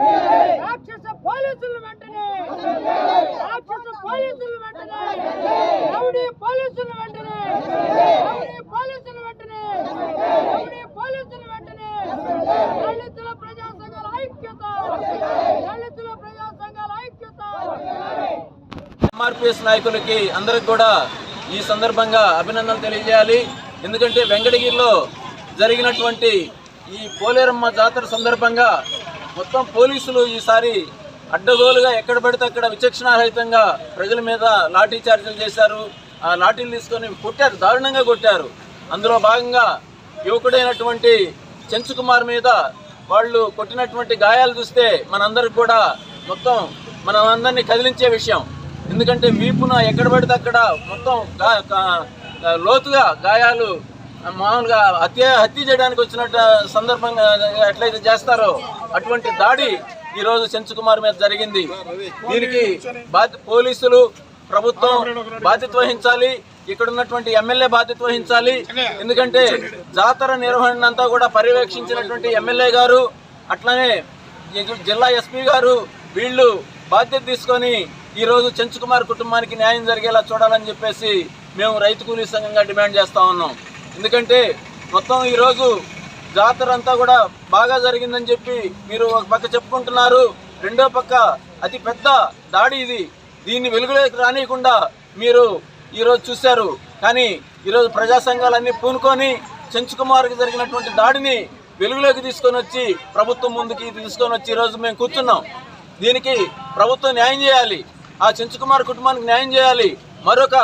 రాక్షస పోలీసులు వెంటనే! రాక్షస పోలీసులు వెంటనే! రౌడీ పోలీసులు వెంటనే! రౌడీ పోలీసులు వెంటనే! రౌడీ పోలీసులు వెంటనే! దళితుల ప్రజా సంఘాల ఐక్యత! దళితుల ప్రజా సంఘాల ఐక్యత! ఎంఆర్పిఎస్ నాయకులకి అందరికి కూడా ఈ సందర్భంగా అభినందనలు తెలియజేయాలి. ఎందుకంటే వెంకటగిరిలో జరిగినటువంటి ఈ పోలేరమ్మ జాతర సందర్భంగా మొత్తం పోలీసులు ఈసారి అడ్డగోలుగా ఎక్కడ పడితే అక్కడ విచక్షణారహితంగా ప్రజల మీద లాఠీ చార్జీలు చేశారు. ఆ లాఠీలు తీసుకొని కొట్టారు దారుణంగా కొట్టారు. అందులో భాగంగా యువకుడైనటువంటి చెంచుకుమార్ మీద వాళ్ళు కొట్టినటువంటి గాయాలు చూస్తే మనందరికి కూడా మొత్తం మనందరినీ కదిలించే విషయం. ఎందుకంటే వీపున ఎక్కడ పడితే అక్కడ మొత్తం గా- లోతుగా గాయాలు మామూలుగా హత్య హత్య చేయడానికి వచ్చినట్టు సందర్భంగా ఎట్లయితే చేస్తారో అటువంటి దాడి ఈరోజు రోజు సెంచుకుమార్ మీద జరిగింది. దీనికి బాధ్య పోలీసులు ప్రభుత్వం బాధ్యత వహించాలి. ఇక్కడ ఉన్నటువంటి ఎమ్మెల్యే బాధ్యత వహించాలి. ఎందుకంటే జాతర నిర్వహణ అంతా కూడా పర్యవేక్షించినటువంటి ఎమ్మెల్యే గారు అట్లనే జిల్లా ఎస్పీ గారు వీళ్ళు బాధ్యత తీసుకొని ఈరోజు చెంచుకుమార్ కుటుంబానికి న్యాయం జరిగేలా చూడాలని చెప్పేసి మేము రైతు కూలీ సంఘంగా డిమాండ్ చేస్తా ఉన్నాం. ఎందుకంటే మొత్తం ఈరోజు జాతర అంతా కూడా బాగా జరిగిందని చెప్పి మీరు ఒక పక్క చెప్పుకుంటున్నారు. రెండో పక్క అతి పెద్ద దాడి ఇది. దీన్ని వెలుగులోకి రానియకుండా మీరు ఈరోజు చూశారు. కానీ ఈరోజు ప్రజా సంఘాలన్నీ పూనుకొని చెంచుకుమార్కి జరిగినటువంటి దాడిని వెలుగులోకి తీసుకొని వచ్చి ప్రభుత్వం ముందుకి తీసుకొని వచ్చి ఈరోజు మేము కూర్చున్నాం. దీనికి ప్రభుత్వం న్యాయం చేయాలి. ఆ చెంచుకుమార్ కుటుంబానికి న్యాయం చేయాలి. మరొక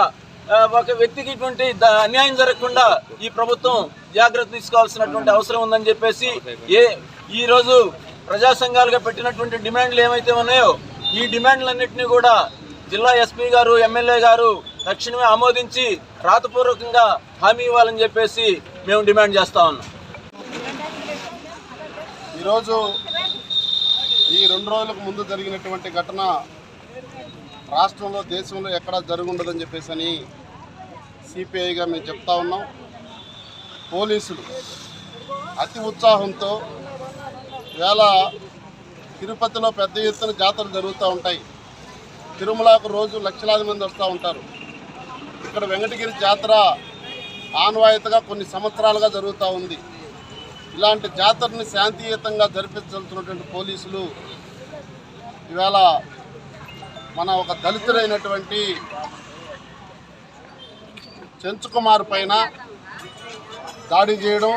ఒక వ్యక్తికి ఇటువంటి ద- అన్యాయం జరగకుండా ఈ ప్రభుత్వం జాగ్రత్త తీసుకోవాల్సినటువంటి అవసరం ఉందని చెప్పేసి ఏ ఈ రోజు ప్రజా సంఘాలుగా పెట్టినటువంటి డిమాండ్లు ఏమైతే ఉన్నాయో ఈ డిమాండ్లన్నింటినీ కూడా జిల్లా ఎస్పీ గారు ఎమ్మెల్యే గారు తక్షణమే ఆమోదించి రాతపూర్వకంగా హామీ ఇవ్వాలని చెప్పేసి మేము డిమాండ్ చేస్తా ఉన్నాం. ఈరోజు ఈ రెండు రోజులకు ముందు జరిగినటువంటి ఘటన రాష్ట్రంలో దేశంలో ఎక్కడా జరుగుండదని చెప్పేసి అని సిపిఐగా మేము చెప్తా ఉన్నాం. పోలీసులు అతి ఉత్సాహంతో వేళ తిరుపతిలో పెద్ద ఎత్తున జాతరలు జరుగుతూ ఉంటాయి. తిరుమలకు రోజు లక్షలాది మంది వస్తూ ఉంటారు. ఇక్కడ వెంకటగిరి జాతర ఆన్వాయితగా కొన్ని సంవత్సరాలుగా జరుగుతూ ఉంది. ఇలాంటి జాతరని శాంతియుతంగా జరిపించాల్సినటువంటి పోలీసులు ఇవాళ మన ఒక దళితుడైనటువంటి చెంచుకుమార్ పైన దాడి చేయడం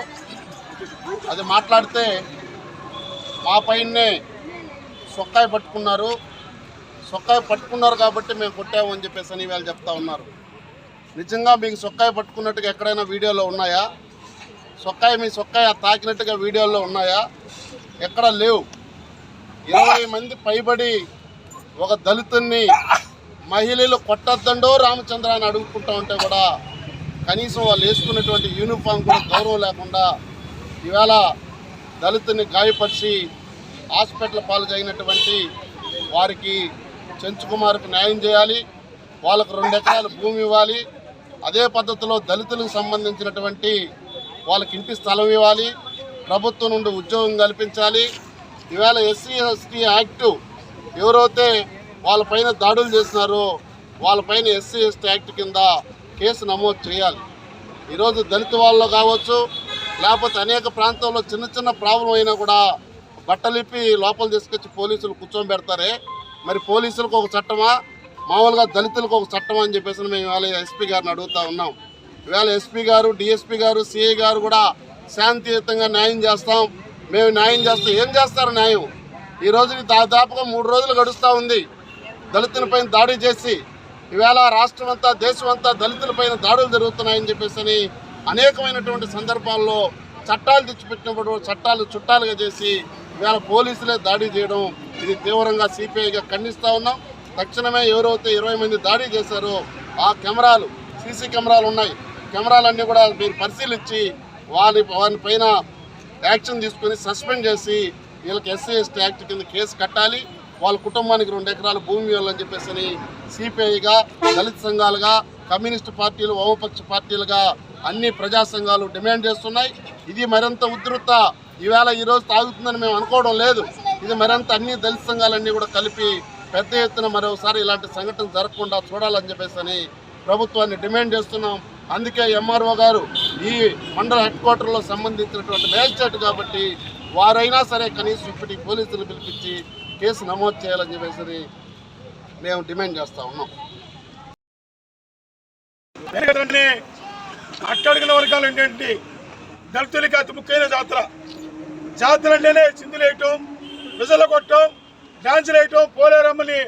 అది మాట్లాడితే మా పైనే సొక్కాయి పట్టుకున్నారు. సొక్కాయి పట్టుకున్నారు కాబట్టి మేము కొట్టాము అని చెప్పేసి అని వీళ్ళు చెప్తా ఉన్నారు. నిజంగా మీకు సొక్కాయి పట్టుకున్నట్టుగా ఎక్కడైనా వీడియోలో ఉన్నాయా? సొక్కాయి మీ సొక్కాయి తాకినట్టుగా వీడియోలో ఉన్నాయా? ఎక్కడ లేవు. ఇరవై మంది పైబడి ఒక దళితుని మహిళలు కొట్టద్దండో రామచంద్ర అని అడుగుకుంటా ఉంటే కూడా కనీసం వాళ్ళు వేసుకున్నటువంటి యూనిఫామ్ కూడా గౌరవం లేకుండా ఇవాళ దళితుని గాయపరిచి హాస్పిటల్ పాలు జరిగినటువంటి వారికి చెంచుకుమార్కు న్యాయం చేయాలి వాళ్ళకు రెండు ఎకరాల భూమి ఇవ్వాలి అదే పద్ధతిలో దళితులకు సంబంధించినటువంటి వాళ్ళకి ఇంటి స్థలం ఇవ్వాలి ప్రభుత్వం నుండి ఉద్యోగం కల్పించాలి. ఈవేళ ఎస్సీ ఎస్టీ యాక్టు ఎవరైతే వాళ్ళపైన దాడులు చేసినారో వాళ్ళపైన ఎస్సీ ఎస్టీ యాక్ట్ కింద కేసు నమోదు చేయాలి. ఈరోజు దళిత వాళ్ళు కావచ్చు లేకపోతే అనేక ప్రాంతాల్లో చిన్న చిన్న ప్రాబ్లం అయినా కూడా బట్టలిప్పి లోపల తీసుకొచ్చి పోలీసులు కూర్చోబెడతారే మరి పోలీసులకు ఒక చట్టమా? మామూలుగా దళితులకు ఒక చట్టమా అని చెప్పేసి మేము ఇవాళ ఎస్పీ గారిని అడుగుతా ఉన్నాం. ఇవాళ ఎస్పీ గారు డిఎస్పీ గారు సిఐ గారు కూడా శాంతియుతంగా న్యాయం చేస్తాం. మేము న్యాయం చేస్తాం. ఏం చేస్తారు న్యాయం? ఈ రోజుకి దాదాపుగా మూడు రోజులు గడుస్తూ ఉంది. దళితులపైన దాడి చేసి ఈవేళ రాష్ట్రం అంతా దేశం అంతా దళితులపైన దాడులు జరుగుతున్నాయని చెప్పేసి అని అనేకమైనటువంటి సందర్భాల్లో చట్టాలు తెచ్చిపెట్టినప్పుడు చట్టాలు చుట్టాలుగా చేసి ఈవేళ పోలీసులే దాడి చేయడం ఇది తీవ్రంగా సిపిఐగా ఖండిస్తూ ఉన్నాం. తక్షణమే ఎవరైతే ఇరవై మంది దాడి చేశారో ఆ కెమెరాలు సీసీ కెమెరాలు ఉన్నాయి. కెమెరాలన్నీ కూడా మీరు పరిశీలించి వారి వారి పైన యాక్షన్ తీసుకొని సస్పెండ్ చేసి వీళ్ళకి ఎస్సీ ఎస్టీ యాక్ట్ కింద కేసు కట్టాలి. వాళ్ళ కుటుంబానికి రెండు ఎకరాల భూమి ఇవ్వాలని చెప్పేసి అని సిపిఐగా దళిత సంఘాలుగా కమ్యూనిస్టు పార్టీలు వామపక్ష పార్టీలుగా అన్ని ప్రజా సంఘాలు డిమాండ్ చేస్తున్నాయి. ఇది మరింత ఉధృత. ఈవేళ ఈరోజు తాగుతుందని మేము అనుకోవడం లేదు. ఇది మరింత అన్ని దళిత సంఘాలన్నీ కూడా కలిపి పెద్ద ఎత్తున మరోసారి ఇలాంటి సంఘటన జరగకుండా చూడాలని చెప్పేసి అని ప్రభుత్వాన్ని డిమాండ్ చేస్తున్నాం. అందుకే ఎంఆర్ఓ గారు ఈ మండల హెడ్ క్వార్టర్లో సంబంధించినటువంటి మేజిస్ట్రేట్ కాబట్టి వారైనా సరే కనీసం ఇప్పటికి పోలీసులు పిలిపించి కేసు నమోదు చేయాలని చెప్పేసి మేము డిమాండ్ చేస్తా ఉన్నాం. అట్టడుగుల వర్గాలు ఏంటంటే దళితులకి అతి ముఖ్యమైన జాతర. జాతర అంటేనే చిందులేయటం విజల కొట్టడం డాన్సులు వేయటం పోలేరమ్మని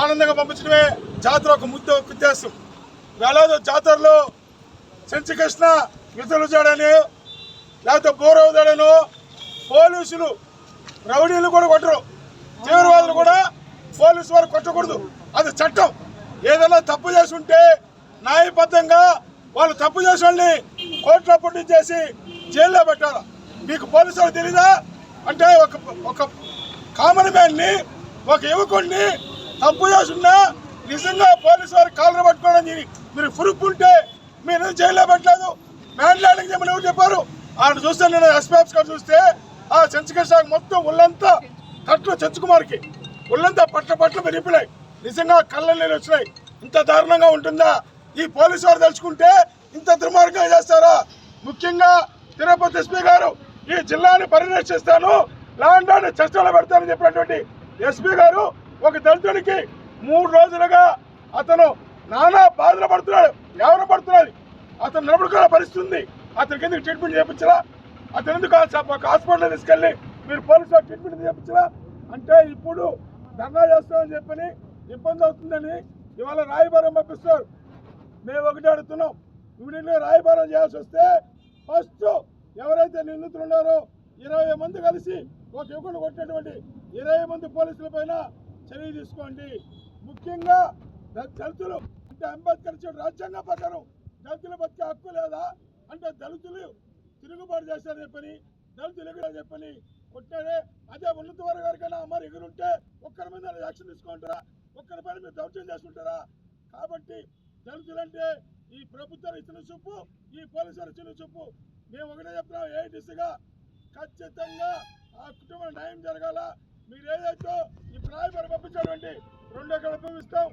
ఆనందంగా పంపించడమే జాతర ఒక ముద్ద ఉద్దేశం. వేలాది జాతరలో చెంచకృష్ణ విజలు చేయడాను లేకపోతే బోరవుదాడను పోలీసులు రౌడీలు కూడా కొట్టరు. తీవ్రవాదులు కూడా పోలీసు వారు కొట్టకూడదు. అది చట్టం. ఏదైనా తప్పు చేసి ఉంటే న్యాయబద్ధంగా వాళ్ళు తప్పు చేసిన వాళ్ళని కోర్టులో పుట్టి చేసి జైల్లో పెట్టాలి? మీకు పోలీసు వాళ్ళు తెలీదా? అంటే ఒక ఒక కామన్ మ్యాన్ని ఒక యువకుడిని తప్పు చేస్తున్నా నిజంగా పోలీసు వారు కాలర్ పట్టుకోవడం మీరు ప్రూఫ్ ఉంటే మీరు జైల్లో పెట్టలేదు. మ్యాన్ ల్యాండింగ్ చెప్పని ఎవరు చెప్పారు? ఆయన చూస్తే నేను ఎస్పీఎఫ్ గారు చూస్తే ఆ చెంచుకృష్ణకి మొత్తం ఒళ్ళంతా కట్లు చెంచుకుమార్కి ఒళ్ళంతా పట్ల పట్ల పెరిగిపోయాయి నిజంగా కళ్ళ నీళ్ళు వచ్చినాయి. ఇంత దారుణంగా ఉంటుందా? ఈ పోలీసు వారు తలుచుకుంటే ఇంత దుర్మార్గంగా చేస్తారా? ముఖ్యంగా తిరుపతి ఎస్పీ గారు ఈ జిల్లాని పరిరక్షిస్తాను లాండ్ ఆర్డర్ చర్చలో పెడతానని చెప్పినటువంటి ఎస్పీ గారు ఒక దళితుడికి మూడు రోజులుగా అతను నానా బాధలు పడుతున్నాడు ఎవరు పడుతున్నాడు. అతను నిలబడుకునే పరిస్థితి ఉంది. అతనికి ఎందుకు ట్రీట్మెంట్ చేయించరా అతను ఎందుకు ఆ స- ఒక హాస్పిటల్ తీసుకెళ్ళి మీరు పోలీసులు ట్రీట్మెంట్ చేయించరా అంటే ఇప్పుడు ధర్నా చేస్తామని చెప్పని ఇబ్బంది అవుతుందని ఇవాళ రాయబారం పంపిస్తారు. మేము ఒకటి అడుగుతున్నాం. ఇమీడియట్గా రాయబారం చేయాల్సి వస్తే ఫస్ట్ ఎవరైతే నిందితులు ఉన్నారో ఇరవై మంది కలిసి ఒక యువకుడు కొట్టినటువంటి ఇరవై మంది పోలీసుల పైన చర్య తీసుకోండి. ముఖ్యంగా దళితులు అంటే అంబేద్కర్ రాజ్యాంగ రాజ్యాంగం ప్రకారం దళితుల బతికే హక్కు లేదా? అంటే దళితులు తిరుగుబాటు చేశారని చెప్పని దళితులు చెప్పని కొట్టాడే అదే ఉన్నత వారి గారికైనా మరి ఎగురుంటే ఒక్కరి మీద యాక్షన్ తీసుకుంటారా? ఒక్కరి పైన మీరు దౌర్జన్యం చేసుకుంటారా? కాబట్టి దళితులంటే ఈ ప్రభుత్వం ఇచ్చిన చూపు ఈ పోలీసులు ఇచ్చిన చూపు. మేము ఒకటే చెప్తున్నాం ఏ దిశగా ఖచ్చితంగా ఆ కుటుంబం న్యాయం జరగాల. మీరు ఏదైతే ఈ ప్రాయపడి పంపించారండి రెండు ఎకరాలు పంపిస్తాం